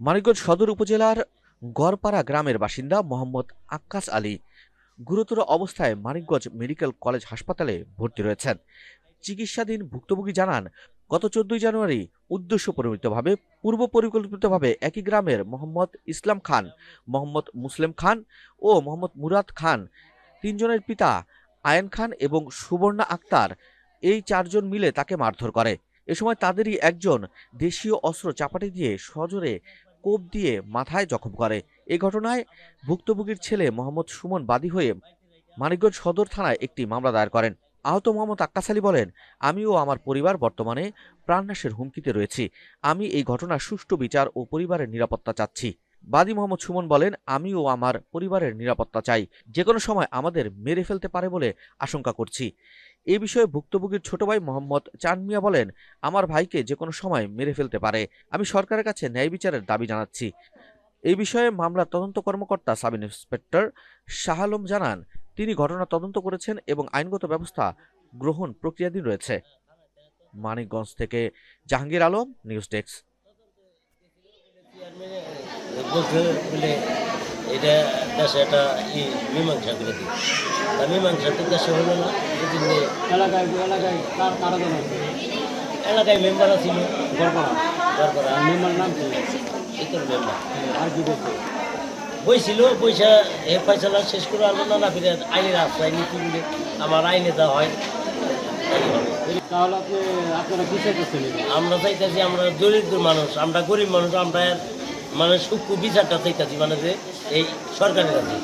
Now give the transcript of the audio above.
মানিকগঞ্জ সদর উপজেলার গড়পাড়া গ্রামের বাসিন্দা মোহাম্মদ আক্কাস আলী গুরুতর অবস্থায় মানিকগঞ্জ মেডিকেল কলেজ হাসপাতালে ভর্তি রয়েছেন। চিকিৎসাধীন ভুক্তভোগী জানান, গত চোদ্দই জানুয়ারি উদ্দেশ্য পরিমিতভাবে পূর্ব পরিকল্পিতভাবে একই গ্রামের মোহাম্মদ ইসলাম খান, মোহাম্মদ মুসলিম খান ও মোহাম্মদ মুরাদ খান তিনজনের পিতা আয়ন খান এবং সুবর্ণা আক্তার এই চারজন মিলে তাকে মারধর করে। এ সময় তাদেরই একজন দেশীয় অস্ত্র চাপাটি দিয়ে সজোরে কোপ দিয়ে মাথায় জখম করে। এ ঘটনায় ভুক্তভোগীর ছেলে মোহাম্মদ সুমন বাদী হয়ে মানিকগঞ্জ সদর থানায় একটি মামলা দায়ের করেন। আহত মোহাম্মদ আক্কাস আলী বলেন, আমি ও আমার পরিবার বর্তমানে প্রাণনাশের হুমকিতে রয়েছি। আমি এই ঘটনার সুষ্ঠু বিচার ও পরিবারের নিরাপত্তা চাচ্ছি। বাদী মোহাম্মদ সুমন বলেন আমি ও আমার পরিবারের নিরাপত্তা চাই। যে কোনো সময় আমাদের মেরে ফেলতে পারে বলে আশঙ্কা করছি। এ বিষয়ে ভুক্তভোগীর ছোট ভাই মোহাম্মদ চান মিয়া বলেন, আমার ভাইকে যে কোনো সময় মেরে ফেলতে পারে। আমি সরকারের কাছে ন্যায় বিচারের দাবি জানাচ্ছি। এই বিষয়ে মামলার তদন্ত কর্মকর্তা সাব ইন্সপেক্টর শাহ আলম জানান, তিনি ঘটনা তদন্ত করেছেন এবং আইনগত ব্যবস্থা গ্রহণ প্রক্রিয়াধীন রয়েছে। মানিকগঞ্জ থেকে জাহাঙ্গীর আলম, নিউজ ডেস্ক। বলছে বলে এটা দেশে একটা ই মীমাংসা করে দিই তা মীমাংসা তো দেশে হলো না এলাকায় এলাকায় কার এলাকায় মেম্বার ছিল গড়পাড়া আর মেম্বার নাম কি? ইতর মেম্বার আর কি দেখছে বইছিল পয়সা এ ফয়সালা শেষ করে আনলো না না ফিরে আইনের আশ্রয় নীতি বলে আমার আইনে দেওয়া হয়। তাহলে আপনি আপনারা? আমরা চাইতেছি আমরা দরিদ্র মানুষ আমরা গরিব মানুষ আমরা মানে খুব বিচারটা চাইতেছি মানে যে এই সরকারের কাছে।